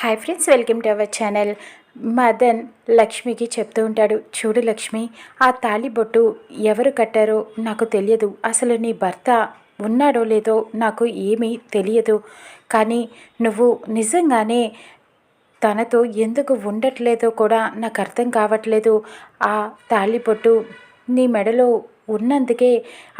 Hi friends welcome to our channel. Madan లక్ష్మికి చెప్తూ ఉంటాడు చూడు లక్ష్మి ఆ తాళిబొట్టు ఎవరు కట్టారో నాకు తెలియదు. అసలు నీ భర్త ఉన్నాడో లేదో నాకు ఏమీ తెలియదు. కానీ నువ్వు నిజంగానే తనతో ఎందుకు ఉండట్లేదో కూడా నాకు అర్థం కావట్లేదు. ఆ తాళిబొట్టు నీ మెడలో ఉన్నందుకే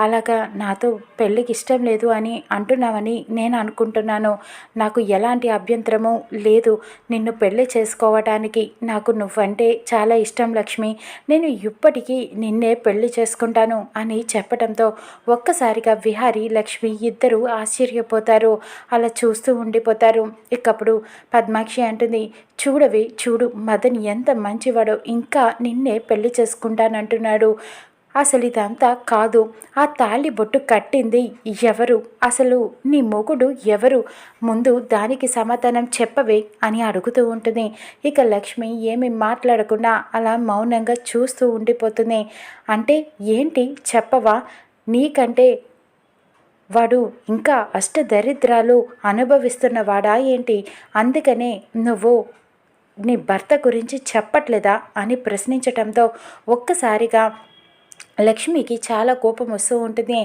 అలాగా నాతో పెళ్ళికి ఇష్టం లేదు అని అంటున్నావని నేను అనుకుంటున్నాను. నాకు ఎలాంటి అభ్యంతరము లేదు. నిన్ను పెళ్ళి చేసుకోవటానికి నాకు నువ్వంటే చాలా ఇష్టం లక్ష్మి. నేను ఇప్పటికీ నిన్నే పెళ్ళి చేసుకుంటాను అని చెప్పడంతో ఒక్కసారిగా విహారి లక్ష్మి ఇద్దరు ఆశ్చర్యపోతారు. అలా చూస్తూ ఉండిపోతారు. ఇకప్పుడు పద్మాక్షి అంటుంది చూడవి చూడు మదన్ ఎంత మంచివాడో ఇంకా నిన్నే పెళ్ళి చేసుకుంటానంటున్నాడు. అసలు ఇదంతా కాదు. ఆ తాళి బొట్టు కట్టింది ఎవరు? అసలు నీ మొగుడు ఎవరు? ముందు దానికి సమాధానం చెప్పవే అని అడుగుతూ ఉంటుంది. ఇక లక్ష్మి ఏమి మాట్లాడకుండా అలా మౌనంగా చూస్తూ ఉండిపోతుంది. అంటే ఏంటి చెప్పవా? నీకంటే వాడు ఇంకా అష్టదరిద్రాలు అనుభవిస్తున్నవాడా ఏంటి? అందుకనే నువ్వు నీ భర్త గురించి చెప్పట్లేదా అని ప్రశ్నించటంతో ఒక్కసారిగా లక్ష్మికి చాలా కోపం వస్తూ ఉంటుంది.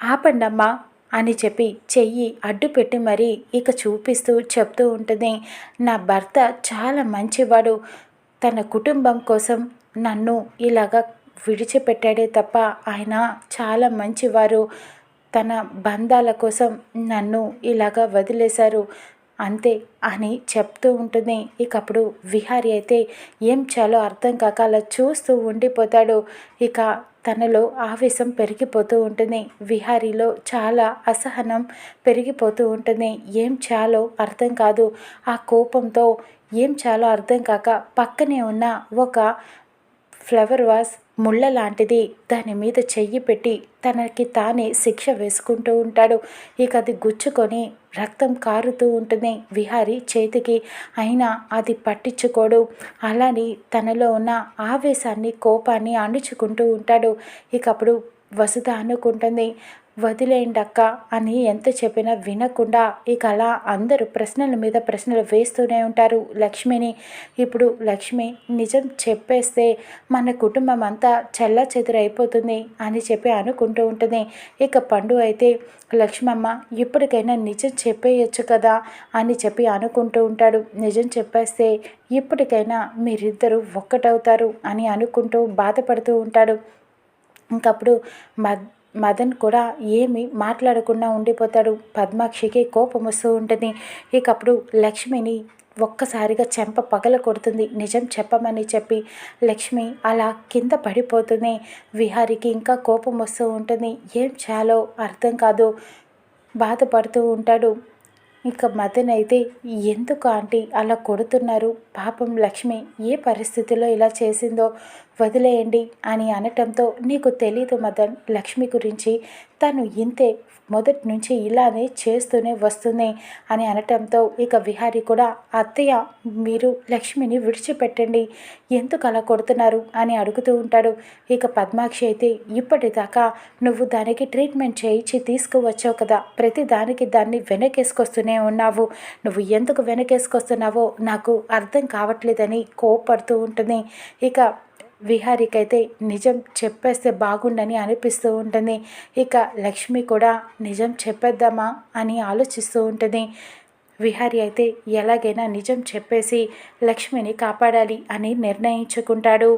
ఆపండమ్మా అని చెప్పి చెయ్యి అడ్డు పెట్టి మరీ ఇక చూపిస్తూ చెప్తూ ఉంటుంది. నా భర్త చాలా మంచివాడు. తన కుటుంబం కోసం నన్ను ఇలాగా విడిచిపెట్టాడే తప్ప ఆయన చాలా మంచివారు. తన బంధాల కోసం నన్ను ఇలాగా వదిలేశారు. అంతే అని చెప్తూ ఉంటుంది. ఇక అప్పుడు విహారి అయితే ఏం చాలో అర్థం కాక అలా చూస్తూ ఉండిపోతాడు. ఇక తనలో ఆవేశం పెరిగిపోతూ ఉంటుంది. విహారీలో చాలా అసహనం పెరిగిపోతూ ఉంటుంది. ఏం చాలో అర్థం కాదు. ఆ కోపంతో ఏం చాలో అర్థం కాక పక్కనే ఉన్న ఒక ఫ్లవర్ వాస్ ముళ్ళ లాంటిది. దాని మీద చెయ్యి పెట్టి తనకి తానే శిక్ష వేసుకుంటూ ఉంటాడు. ఇక అది గుచ్చుకొని రక్తం కారుతూ ఉంటుంది విహారి చేతికి. అయినా అది పట్టించుకోడు. అలానే తనలో ఉన్న ఆవేశాన్ని కోపాన్ని అణుచుకుంటూ ఉంటాడు. ఇక అప్పుడు వసుధ అనుకుంటుంది వదిలేయండక్క అని ఎంత చెప్పినా వినకుండా ఇక అలా అందరూ ప్రశ్నల మీద ప్రశ్నలు వేస్తూనే ఉంటారు లక్ష్మిని. ఇప్పుడు లక్ష్మి నిజం చెప్పేస్తే మన కుటుంబం అంతా చెల్ల చెదురైపోతుంది అని చెప్పి అనుకుంటూ ఉంటుంది. ఇక పండు అయితే లక్ష్మమ్మ ఇప్పటికైనా నిజం చెప్పేయచ్చు కదా అని చెప్పి అనుకుంటూ ఉంటాడు. నిజం చెప్పేస్తే ఇప్పటికైనా మీరిద్దరూ ఒక్కటవుతారు అని అనుకుంటూ బాధపడుతూ ఉంటాడు. ఇంకప్పుడు మద్ మదన్ కూడా ఏమి మాట్లాడకుండా ఉండిపోతాడు. పద్మాక్షికి కోపం వస్తూ ఉంటుంది. ఇకప్పుడు లక్ష్మిని ఒక్కసారిగా చెంప పగల కొడుతుంది. నిజం చెప్పమని చెప్పి లక్ష్మి అలా కింద పడిపోతుంది. విహారికి ఇంకా కోపం వస్తూ ఉంటుంది. ఏం చేయాలో అర్థం కాదు. బాధపడుతూ ఉంటాడు. ఇక మదన్ అయితే ఎందుకు ఆంటీ అలా కొడుతున్నారు? పాపం లక్ష్మి ఏ పరిస్థితిలో ఇలా చేసిందో వదిలేయండి అని అనటంతో నీకు తెలీదు మదన్ లక్ష్మి గురించి. తను ఇంతే మొదటి నుంచి ఇలానే చేస్తూనే వస్తుంది అని అనటంతో ఇక విహారి కూడా అత్తయ్య మీరు లక్ష్మిని విడిచిపెట్టండి ఎందుకు అలా కొడుతున్నారు అని అడుగుతూ ఉంటాడు. ఇక పద్మాక్షి అయితే ఇప్పటిదాకా నువ్వు దానికి ట్రీట్మెంట్ చేయించి తీసుకువచ్చావు కదా ప్రతి దానికి దాన్ని వెనకేసుకొస్తూనే ఉన్నావు. నువ్వు ఎందుకు వెనకేసుకొస్తున్నావో నాకు అర్థం కావట్లేదని కోపడుతూ ఉంటుంది. ఇక విహారికైతే నిజం చెప్పేస్తే బాగుండని అనిపిస్తూ ఉంటుంది. ఇక లక్ష్మి కూడా నిజం చెప్పేద్దామా అని ఆలోచిస్తూ ఉంటుంది. విహారి అయితే ఎలాగైనా నిజం చెప్పేసి లక్ష్మిని కాపాడాలి అని నిర్ణయించుకుంటాడు.